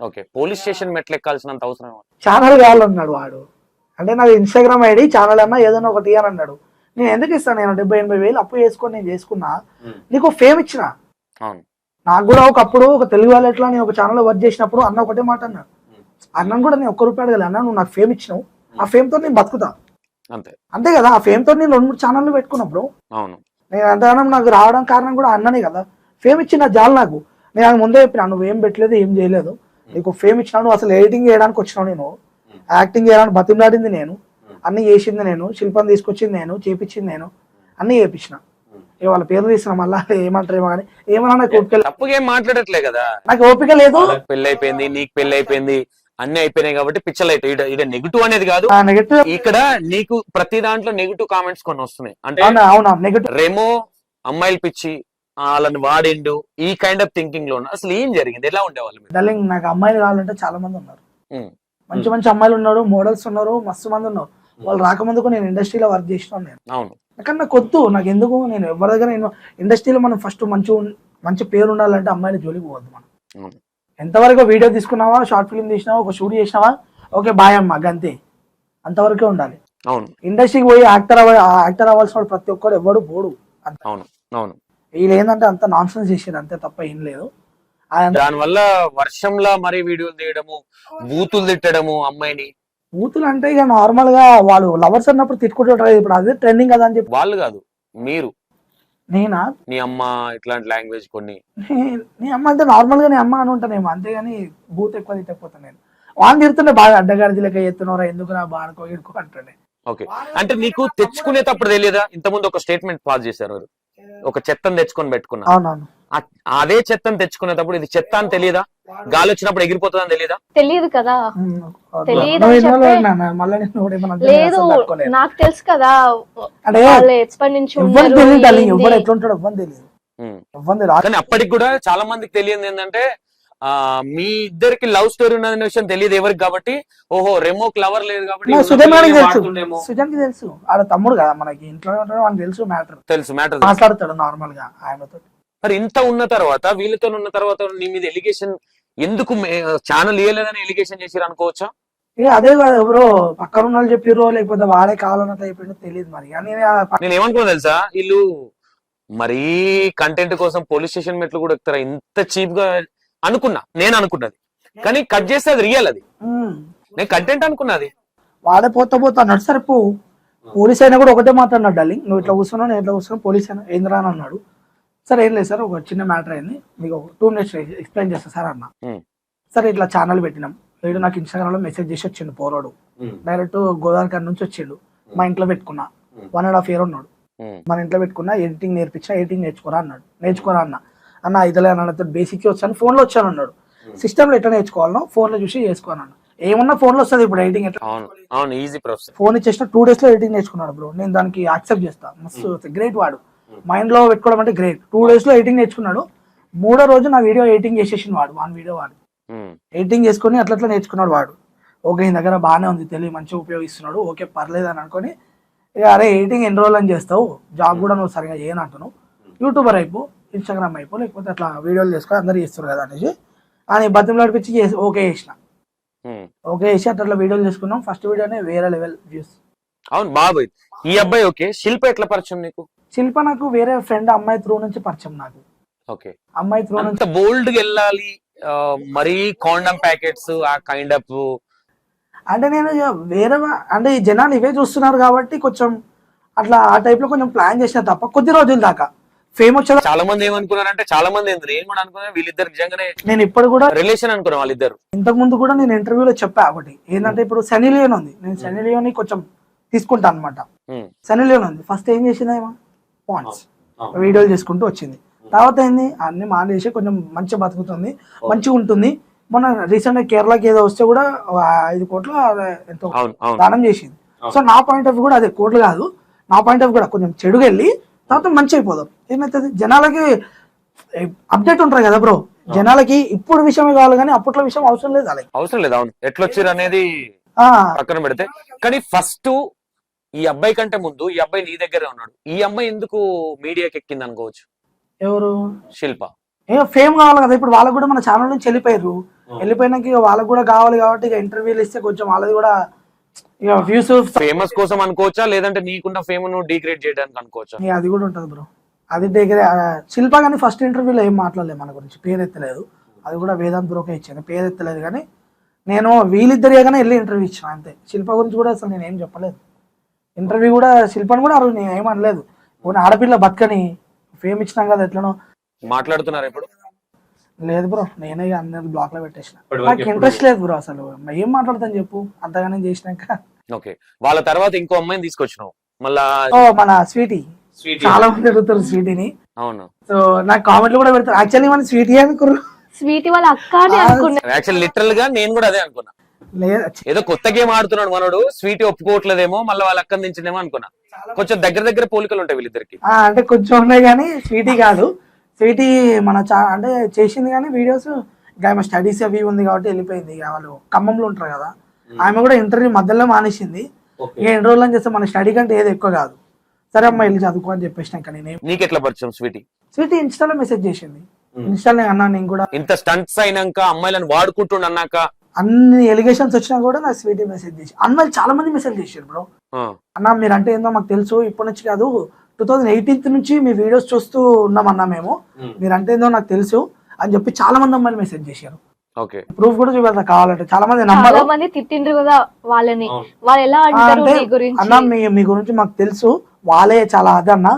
Okay police station మెట్లు ఎక్కాల్సినంత అవసరం? Channel కావాలన్నాడు వాడు. అంటే నాది ఇన్స్టాగ్రామ్ ఐడి ఛానల్ అన్నా ఏదైనా ఒకటి అని అన్నాడు నేను ఎందుకు ఇస్తాను? నేను డెబ్బై ఎనభై వేలు అప్పు చేసుకొని నేను చేసుకున్నా. నీకు ఫేమ్ ఇచ్చిన. అవును. నాకు కూడా ఒకప్పుడు ఒక తెలుగు వాళ్ళట్లో నేను ఒక ఛానల్ వర్క్ చేసినప్పుడు అన్న ఒకటే మాట అన్నాడు అన్నను కూడా నేను ఒక్క రూపాయి అడగలే. అన్న నువ్వు నాకు ఫేమ్ ఇచ్చినావు. ఆ ఫేమ్తో నేను బతుకుతా. అంతే. అంతే కదా? ఆ ఫేమ్తో నేను రెండు మూడు ఛానల్ పెట్టుకున్నప్పుడు అవును. నేను అంతగానం నాకు రావడం కారణం కూడా అన్ననే కదా. ఫేమ్ ఇచ్చిన జాలు నాకు. నేను ముందే చెప్పిన నువ్వు ఏం పెట్టలేదు ఏం చేయలేదు. నీకు ఫేమ్ ఇచ్చినా నువ్వు అసలు ఎడిటింగ్ చేయడానికి వచ్చినావు నేను. యాక్టింగ్ చేయడానికి బతిమలాడింది నేను. అన్ని చేసింది నేను. శిల్పం తీసుకొచ్చింది నేను. చేపించింది నేను. అన్ని చేపించిన. వాళ్ళ పేరు తీసిన మళ్ళా ఏమంటారు ఏమో కానీ ఏమన్నా నాకు ఓపిక తప్పుగా ఏం మాట్లాడట్లే కదా. నాకు ఓపిక లేదు. పెళ్ళి అయిపోయింది నీకు పెళ్ళి అయిపోయింది అన్ని అయిపోయినాయి కాబట్టి పిచ్చలు. అయితే ఇక నెగిటివ్ అనేది కాదు. నెగటివ్ ఇక్కడ నీకు ప్రతి దాంట్లో నెగిటివ్ కామెంట్స్ కొన్ని వస్తున్నాయి. అంటే అవునా అవునా నెగటివ్ రెమో అమ్మాయిలు పిచ్చి వాళ్ళని వాడిండు ఈ కైండ్ ఆఫ్ థింకింగ్లో అసలు ఏం జరిగింది? ఎలా ఉండేవాళ్ళు డార్లింగ్ నాకు అమ్మాయిలు కావాలంటే చాలా మంది ఉన్నారు. మంచి మంచి అమ్మాయిలు ఉన్నారు మోడల్స్ ఉన్నారు మస్తు మంది ఉన్నారు. వాళ్ళు రాకముందుకు నేను ఇండస్ట్రీలో వర్క్ చేసినాను నేను. అవును. కానీ నాకు వద్దు నాకు ఎందుకు? నేను ఎవరి దగ్గర నేను ఇండస్ట్రీలో మనం ఫస్ట్ మంచి మంచి పేరు ఉండాలంటే అమ్మాయిల జోలికి పోవద్దు మనం. ఎంతవరకు వీడియో తీసుకున్నావా షార్ట్ ఫిల్మ్ తీసినావా ఒక షూట్ చేసినావా? ఓకే బాయ్ అమ్మ గంతే. అంతవరకే ఉండాలి. అవును. ఇండస్ట్రీకి పోయి యాక్టర్ యాక్టర్ అవ్వాల్సిన ప్రతి ఒక్కడు ఎవడు పోడు. అంత అవును. అవును. వీళ్ళు ఏంటంటే అంత నాన్ సెన్స్ చేసారు అంతే తప్ప ఏం లేదు. దానివల్ల వర్షంలా మరి వీడియోలు తీయడము బూతులు తిట్టడము అమ్మాయిని. బూతులు అంటే ఇక నార్మల్గా వాళ్ళు లవర్స్ అన్నప్పుడు తిట్టుకుంటుంటారు ఇప్పుడు అదే ట్రెండింగ్ కదా అని చెప్పి. వాళ్ళు కాదు మీరు. నేనా? నీ అమ్మ ఇట్లాంటి లాంగ్వేజ్ కొన్ని. నే- అమ్మ అంటే నార్మల్గా నీ అమ్మ అని ఉంటానేమో అంతేగాని బూత్ ఎక్కువ తిట్టకపోతాను నేను. వాడిని తిడుతుండే బాగా అడ్డగాడిది లెక్క ఎత్తున్నారా ఎందుకు నా బాడుకో ఇడుకో అంటుండే. ఓకే. అంటే నీకు తెచ్చుకునేటప్పుడు తెలియదా? ఇంతకుముందు ఒక స్టేట్మెంట్ పాస్ చేశారు. ఒక చెత్తను తెచ్చుకొని పెట్టుకున్నా. అదే చెత్తను తెచ్చుకునేటప్పుడు ఇది చెత్త అని తెలియదా గాలి వచ్చినప్పుడు ఎగిరిపోతుందని తెలియదా తెలియదు కదా. తెలియదు లేదు. నాకు తెలుసు కదా. ఎప్పటి నుంచి ఎవ్వరు తెలియదు అప్పటికి కూడా చాలా మందికి తెలియదు ఏంటంటే ఆ మీ ఇద్దరికి లవ్ స్టోరీ ఉన్న విషయం తెలియదు ఎవరికి కాబట్టి. ఓహో రెమోక్ లవర్ లేదు కాబట్టి నా ఉన్న సుజన్ గారికి పిల్లల్ని తెలుసు. వాడుతుండేమో. సుజన్కి తెలుసు. ఆడ తమ్ముడు కదా మనకి. ఇంట్లో ఉంటాడు వానికి తెలుసు మ్యాటర్ తెలుసు మ్యాటర్ మాట్లాడతాడు నార్మల్గా ఆయనతో మరి ఇంత ఉన్న తర్వాత వీళ్ళతో ఉన్న తర్వాత నీ మీద ఎలిగేషన్ ఎందుకు ఛానల్ ఇవ్వలేదని ఎలిగేషన్ చేసిరు అనుకోవచ్చా? అదే కాదు ఎవరో పక్కన ఉన్న వాళ్ళు చెప్పిర్రో లేకపోతే వాడే కావాలన్నట్టు అయిపోయిందో తెలియదు మరి. నేను ఏమనుకున్నా తెలుసా? వీళ్ళు మరీ కంటెంట్ కోసం పోలీస్ స్టేషన్ మెట్లు కూడా ఎక్కుతారా? ఇంత చీప్గా అనుకున్నా నేను అనుకున్నది. కానీ కట్ చేస్తే అది రియల్ అది. నేను కంటెంట్ అనుకున్నది వాడే పోతా పోతా అన్నాడు సరే పో. పోలీస్ అయినా కూడా ఒకటే మాట్లాడినాడు డార్లింగ్ నువ్వు ఇట్లా కూర్చున్నావు నేను ఇట్లా కూర్చున్నాను పోలీస్ అయినా ఏంద్రా అని అన్నాడు. సరే ఏం లేదు సార్ ఒక చిన్న మ్యాటర్ అయింది మీకు ఒక టూ మినిట్స్ ఎక్స్ప్లెయిన్ చేస్తా సార్ అన్న. సరే ఇట్లా ఛానల్ పెట్టినాం. వీడు నాకు ఇన్స్టాగ్రామ్లో మెసేజ్ చేసి వచ్చిండు పోరాడు. డైరెక్ట్ గోదావరి కాడ నుంచి వచ్చిండు. మా ఇంట్లో పెట్టుకున్నా. వన్ అండ్ హాఫ్ ఇయర్ ఉన్నాడు. మన ఇంట్లో పెట్టుకున్నా ఎడిటింగ్ నేర్పించా ఎడిటింగ్ నేర్చుకోరా అన్నాడు. నేర్చుకోరా అన్న. అన్న ఇదిలే అన్న బేసిక్ వచ్చాను. ఫోన్లో వచ్చాను అన్నాడు. సిస్టంలో ఎట్లా నేర్చుకోవాలనో ఫోన్లో చూసి చేసుకోను ఏమన్నా ఫోన్లో వస్తుంది ఇప్పుడు ఎడిటింగ్ ఎట్లా అవును. అవును ఈజీ ప్రాసెస్ ఫోన్ ఇచ్చేసిన టూ డేస్లో ఎడిటింగ్ నేర్చుకున్నాడు బ్రో నేను దానికి యాక్సెప్ట్ చేస్తా. మస్తు గ్రేట్ వాడు. మైండ్లో పెట్టుకోవడం అంటే గ్రేట్ టూ డేస్లో ఎడిటింగ్ నేర్చుకున్నాడు. మూడో రోజు నా వీడియో ఎడిటింగ్ చేసేసిన వాడు. వన్ వీడియో వాడు. ఎడిటింగ్ చేసుకొని అట్లా అట్లా నేర్చుకున్నాడు వాడు. ఓకే ఈ దగ్గర బాగానే ఉంది తెలియ మంచిగా ఉపయోగిస్తున్నాడు. ఓకే పర్లేదు అని అనుకొని ఇక అరే ఎడిటింగ్ ఎన్ని రోజులు అని చేస్తావు? జాబ్ కూడా నువ్వు సరిగా చేయను అంటున్నావు. యూట్యూబర్ అయిపో. ఇన్స్టాగ్రామ్ అయిపో లేకపోతే అట్లా వీడియోలు చేసుకొని అందరు చేస్తారు కదా అనేసి. అని బతిమలు నడిపించి చేసి ఓకే చేసిన. ఓకే చేసి అట్లా వీడియోలు చేసుకున్నాం. ఫస్ట్ వీడియోనే వేరే లెవెల్ వ్యూస్ అవును బాబు ఈ అబ్బాయి ఓకే. శిల్ప ఎట్లా పరిచయం నీకు? శిల్ప నాకు వేరే ఫ్రెండ్ అమ్మాయి త్రూ నుంచి పరిచయం నాకు. ఓకే. అమ్మాయి త్రూ నుంచి బోల్డ్ వెళ్ళాలి మరీ కాండమ్ ప్యాకెట్స్ ఆ కైండ్ ఆఫ్ అంటే నేను వేరే అంటే ఈ జనాలు ఇవే చూస్తున్నారు కాబట్టి కొంచెం అట్లా ఆ టైప్లో కొంచెం ప్లాన్ చేసిన తప్ప కొద్ది రోజుల దాకా. ఫేమ్ వచ్చేదా చాలా మంది ఏమనుకున్నారంటే చాలా మంది ఏంది నేను కూడా అనుకున్నా వీళ్ళిద్దరు నిజంగానే నేను ఇప్పుడు కూడా రిలేషన్ అనుకున్నా వాళ్ళిద్దరు. ఇంతకు ముందు కూడా నేను ఇంటర్వ్యూలో చెప్పా ఒకటి. ఏంటంటే ఇప్పుడు సనీ లియోన్ ఉంది. నేను సనీ లియోని కొంచెం తీసుకుంటా అనమాట సనీ లియోన్ ఉంది. ఫస్ట్ ఏం చేసింది ఏమో పాయింట్స్ వీడియోలు చేసుకుంటూ వచ్చింది. తర్వాత ఏంది? అన్ని మానేసి కొంచెం మంచిగా బతుకుతుంది. మంచిగా ఉంటుంది. మొన్న రీసెంట్గా కేరళకి ఏదో వస్తే కూడా ఐదు కోట్లు ఎంతో దానం చేసింది. సో నా పాయింట్ ఆఫ్ కూడా అదే. కోట్లు కాదు. నా పాయింట్ ఆఫ్ కూడా కొంచెం చెడుగా వెళ్ళి తర్వాత మంచి అయిపోదాం ఏమవుతుంది జనాలకి అప్డేట్ ఉంటారు కదా బ్రో జనాలకి ఇప్పుడు విషయమే కావాలి కానీ అప్పట్లో విషయం అవసరం లేదు అలాగే అవసరం లేదు అవును. ఎట్లొచ్చారు అనేది పక్కన పెడితే. కానీ ఫస్ట్ ఈ అబ్బాయి కంటే ముందు ఈ అబ్బాయి నీ దగ్గరే ఉన్నాడు. ఈ అమ్మాయి ఎందుకు మీడియాకి ఎక్కింది అనుకోవచ్చు? ఎవరు? శిల్ప. ఏ ఫేమ్ కావాలి కదా. ఇప్పుడు వాళ్ళకు కూడా మన ఛానల్ నుంచి వెళ్ళిపోయారు వెళ్ళిపోయినాక వాళ్ళకి కూడా కావాలి కాబట్టి ఇక ఇంటర్వ్యూలు ఇస్తే కొంచెం వాళ్ళది కూడా వ్యూస్ ఫేమస్ కోసం అనుకోవచ్చా? లేదంటే నీకున్న ఫేమ్ను డిగ్రేడ్ చేయడానికి అనుకోవచ్చా? అది కూడా ఉంటుంది బ్రో అది దగ్గర శిల్ప కానీ ఫస్ట్ ఇంటర్వ్యూలో ఏం మాట్లాడలేదు మన గురించి. పేరు ఎత్తలేదు అది కూడా వేదాంత్ బ్రోకే ఇచ్చాను. పేరు ఎత్తలేదు కానీ నేను వీళ్ళిద్దరిగానే వెళ్ళి ఇంటర్వ్యూ ఇచ్చిన అంతే. శిల్ప గురించి కూడా అసలు నేను ఏం చెప్పలేదు. ఇంటర్వ్యూ కూడా శిల్పని కూడా రోజు నేను ఏమనలేదు పోనీ ఆడపిల్ల బతకని ఫేమ్ ఇచ్చినాం కదా ఎట్లనో. మాట్లాడుతున్నారు ఇప్పుడు లేదు బ్రో నేనే అందరి బ్లాక్లో పెట్టేసిన. నాకు ఇంట్రెస్ట్ లేదు బ్రో అసలు. ఏం మాట్లాడతాను చెప్పు? అంతగానే చేసినాక. ఓకే. వాళ్ళ తర్వాత ఇంకో అమ్మాయిని తీసుకొచ్చినావు. మళ్ళా ఓ మన స్వీటీ. స్వీట్. చాలా మంది అడుగుతారు స్వీటీని. అవును. సో నాకు కామెంట్లు కూడా పెడతారు. యాక్చువల్లీ మన స్వీటీ అనుకుర్రు. స్వీటీ వాళ్ళ అక్క అని ఆ, అనుకున్నా. యాక్చువల్ లిటరల్గా నేను కూడా అదే అనుకున్నా. లేదు ఏదో కొత్త గేమ్ ఆడుతున్నాడు మనోడు. స్వీట్ ఒప్పుకోవట్లేదేమో మళ్ళీ వాళ్ళ అక్కని దించిందేమో అనుకున్నా. కొంచెం దగ్గర దగ్గర పోలికలు ఉంటాయి వీళ్ళిద్దరికి. ఆ, అంటే కొంచెం ఉన్నాయి కానీ స్వీటీ కాదు. స్వీటీ మన చా అంటే చేసింది కానీ వీడియోస్ ఇంకా ఆమె స్టడీస్ అవి ఉంది కాబట్టి వెళ్ళిపోయింది. ఇక వాళ్ళు ఖమ్మంలో ఉంటారు కదా. ఆమె కూడా ఇంటర్వ్యూ మధ్యలో మానేసింది. ఇక ఎన్ని రోజులు అని చేస్తే మన స్టడీ కంటే ఏది ఎక్కువ కాదు. సరే అమ్మ వెళ్ళి చదువుకో అని చెప్పేసినాక నేను నీకెట్లా పరిచయం స్వీటీ? స్వీటీ ఇన్స్టాలో మెసేజ్ చేసింది. ఇన్స్టాలో అన్నా నేను కూడా ఇంత స్టంట్స్ అయినాక అమ్మాయిలను వాడుకుంటుండ అన్నాక? అన్ని ఎలిగేషన్స్ వచ్చినా కూడా నాకు స్వీటీ మెసేజ్ చేసి అన్నలు చాలా మంది మెసేజ్ చేశారు బ్రో. అన్న మీరు అంటే ఏందో మాకు తెలుసు ఇప్పటి నుంచి కాదు. టూ థౌజండ్ ఎయిటీన్త్ నుంచి మీ వీడియోస్ చూస్తూ ఉన్నామన్నా మేము. మీరు అంటే ఏందో నాకు తెలుసు అని చెప్పి చాలా మంది అమ్మాయిలు మెసేజ్ చేశారు. ఓకే. ప్రూఫ్ కూడా చూపెడతా కావాలంటే. చాలా మంది చాలా మంది తిట్టిండ్రు కదా వాళ్ళని. వాళ్ళు ఎలా అంటారు నీ గురించి? అన్న మీ మీ గురించి మాకు తెలుసు. వాళ్ళే చాలా అదన్న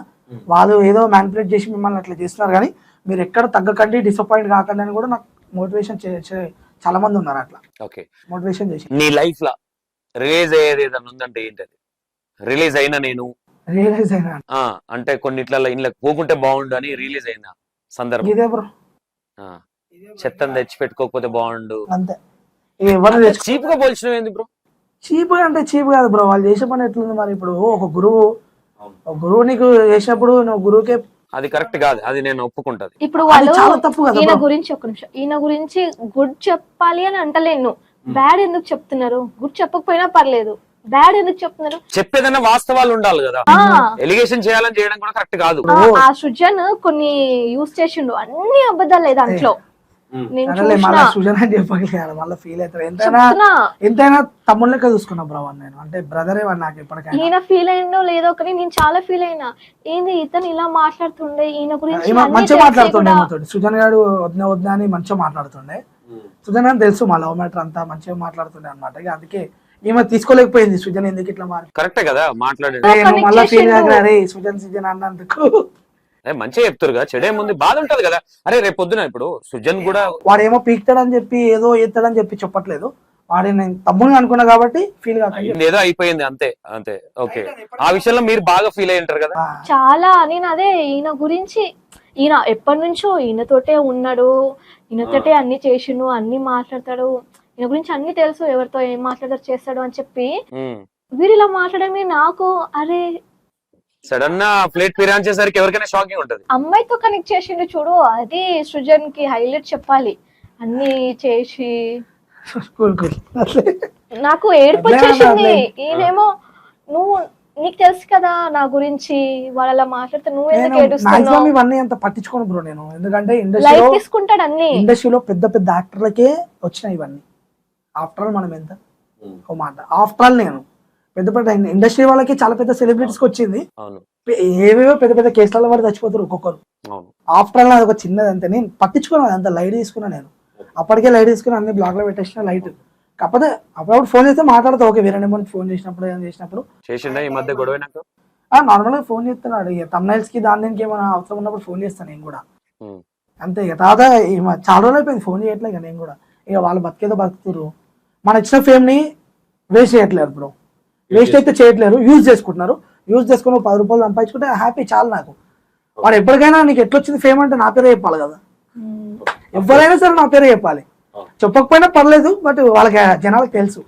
వాళ్ళు ఏదో మ్యానిపులేట్ చేసి మిమ్మల్ని అట్లా చేస్తున్నారు కానీ మీరు ఎక్కడ తగ్గకండి డిసప్పాయింట్ కాకండి అని కూడా నాకు మోటివేషన్ చాలా మంది ఉన్నారు అట్లా. ఓకే. మోటివేషన్ చేసి నీ లైఫ్ లా రిలీజ్ అయ్యేది ఏదన్నా ఉందంటే ఏంటది? రిలీజ్ అయినా నేను రియలైజ్ అయినా. ఆ అంటే కొన్నిట్లలో ఇంట్లో పోకుంటే బాగుండు అని రిలీజ్ అయిన సందర్భం. ఇదే బ్రో. ఆ, చెత్తను తెచ్చి పెట్టుకోకపోతే బాగుండు. అంతే. చీప్గా పోల్చినవి ఏంది బ్రో? చీప్ అంటే చీప్ కాదు బ్రో. వాళ్ళు చేసే పని ఎట్లుంది మరి ఇప్పుడు? ఒక గురువు. ఒక గురువు నీకు చేసినప్పుడు నువ్వు గురువుకే అది కరెక్ట్ కాదు. అది నేను ఒప్పుకుంటది. ఇప్పుడు వాళ్ళు చాలా తప్పు కదా ఈయన. గురించి ఒక నిమిషం. ఈయన గురించి గుడ్ చెప్పాలి అని అంటలేను. బ్యాడ్ ఎందుకు చెప్తున్నారు? గుడ్ చెప్పకపోయినా పర్లేదు. బ్యాడ్ ఎందుకు చెప్తున్నారు? చెప్పేదన్నా వాస్తవాలు ఉండాలి కదా. ఎలిగేషన్ చేయాలని చేయడం కూడా కరెక్ట్ కాదు. ఆ- సృజన్ కొన్ని యూస్ చేసిండు. అన్ని అబద్ధాలే దాంట్లో. ఎంతైనా చూసుకున్నా బ్రో నేను. అంటే బ్రదరే నాకు ఈయన ఫీల్ అయిందో లేదో కానీ నేను చాలా ఫీల్ అయినా. ఏంది ఇతను ఇలా మాట్లాడుతుండే? ఈయన గురించి మంచిగా తెలిసి మాట్లాడుతుండే సుజన్ గారు వద్ద వద్ద అని మంచిగా మాట్లాడుతుండే. సుజన్ అని తెలుసు మా లవ్ మ్యాటర్ అంతా. మంచిగా మాట్లాడుతుండే అనమాట అందుకే ఈమె తీసుకోలేకపోయింది సుజన్ ఎందుకు ఇట్లా మారి? కరెక్టే కదా మళ్ళీ ఫీల్ అరే సుజన్ సుజన్ అన్నందుకు. అదే మంచిగా చెప్తారు కదా చెడే ముందు బాధ ఉంటది కదా. అరే రేపు పొద్దున ఇప్పుడు సుజన్ కూడా వాడు ఏమో పీక్తాడని చెప్పి ఏదో ఎత్తాడని చెప్పి చెప్పట్లేదు. వాడి నేను తమ్ముని అనుకున్నా కాబట్టి ఫీల్ కాక ఏదో అయిపోయింది అంతే అంతే ఓకే. ఆ విషయంలో మీరు బాగా ఫీల్ అయి ఉంటారు కదా. చాలా నేను అదే ఈయన గురించి ఈయన ఎప్పటి నుంచో ఈయనతోటే ఉన్నాడు ఈయనతోటే అన్ని చేసిండు అన్ని మాట్లాడతాడు. ఈయన గురించి అన్ని తెలుసు ఎవరితో ఏం మాట్లాడతాడు చేస్తాడు అని చెప్పి. ఉమ్. వీరు ఇలా మాట్లాడమే నాకు అరే. సడన్గా ప్లేట్ పిరాంచేసరికి ఎవరికైనా షాకింగ్ ఉంటది. అమ్మాయితో కనెక్ట్ చేసిండు చూడు అది సృజన్కి హైలైట్ చెప్పాలి. అన్ని చేసి. Cool cool. నాకు ఏడుపు వచ్చేసింది. ఈయనేమో నువ్వు నీకు తెలుసు కదా నా గురించి వాళ్ళు మాట్లాడితే నువ్వు ఎందుకు ఏడుస్తున్నావు? ఇవన్నీ అంత పట్టించుకోను బ్రో నేను. ఎందుకంటే లైఫ్ ఇండస్ట్రీలో తీసుకుంటాడు అన్ని. ఇండస్ట్రీలో పెద్ద పెద్ద యాక్టర్లకే వచ్చినాయి ఇవన్నీ. ఆఫ్టర్ ఆల్ మనం ఎంత? ఓ మాట. ఆఫ్టర్ ఆల్ నేను పెద్ద పెద్ద ఇండస్ట్రీ వాళ్ళకి చాలా పెద్ద సెలబ్రిటీస్కి వచ్చింది ఏవేవో పెద్ద పెద్ద కేసులలో పడి చచ్చిపోతారు ఒక్కొక్కరు. ఆఫ్టర్ ఆల్ అది ఒక చిన్నది అంతే. నేను పట్టించుకున్నాను అంత లైట్ తీసుకున్నా నేను. అప్పటికే లైట్ తీసుకుని అన్ని బ్లాక్లో పెట్టేసిన లైట్. కాకపోతే అప్పుడప్పుడు ఫోన్ చేస్తే మాట్లాడతా. ఓకే వేరే నెంబర్ ఫోన్ చేసినప్పుడు ఏం చేసినప్పుడు. ఈ మధ్య గొడవైనాక? నార్మల్గా ఫోన్ చేస్తున్నాడు. ఇక తమ్నైల్స్కి దాని దీనికి ఏమైనా అవసరం ఉన్నప్పుడు ఫోన్ చేస్తాను నేను కూడా. అంతే. ఇక తర్వాత చాలా రోజులు అయిపోయింది ఫోన్ చేయట్లేదు ఇక నేను కూడా. ఇక వాళ్ళు బతికేదో బతుకుతురు మన ఇచ్చిన ఫేమ్ని వేస్ట్ చేయట్లేదు ఇప్పుడు వేస్ట్ అయితే చేయట్లేరు యూజ్ చేసుకుంటున్నారు. యూజ్ చేసుకుని పది రూపాయలు సంపాదించుకుంటే హ్యాపీ చాలు నాకు. వాడు ఎప్పటికైనా నీకు ఎట్లొచ్చింది ఫేమ్ అంటే నా పేరే చెప్పాలి కదా. ఎవరైనా సరే నా పేరే చెప్పాలి. చెప్పకపోయినా పర్లేదు బట్ వాళ్ళకి జనాలకు తెలుసు.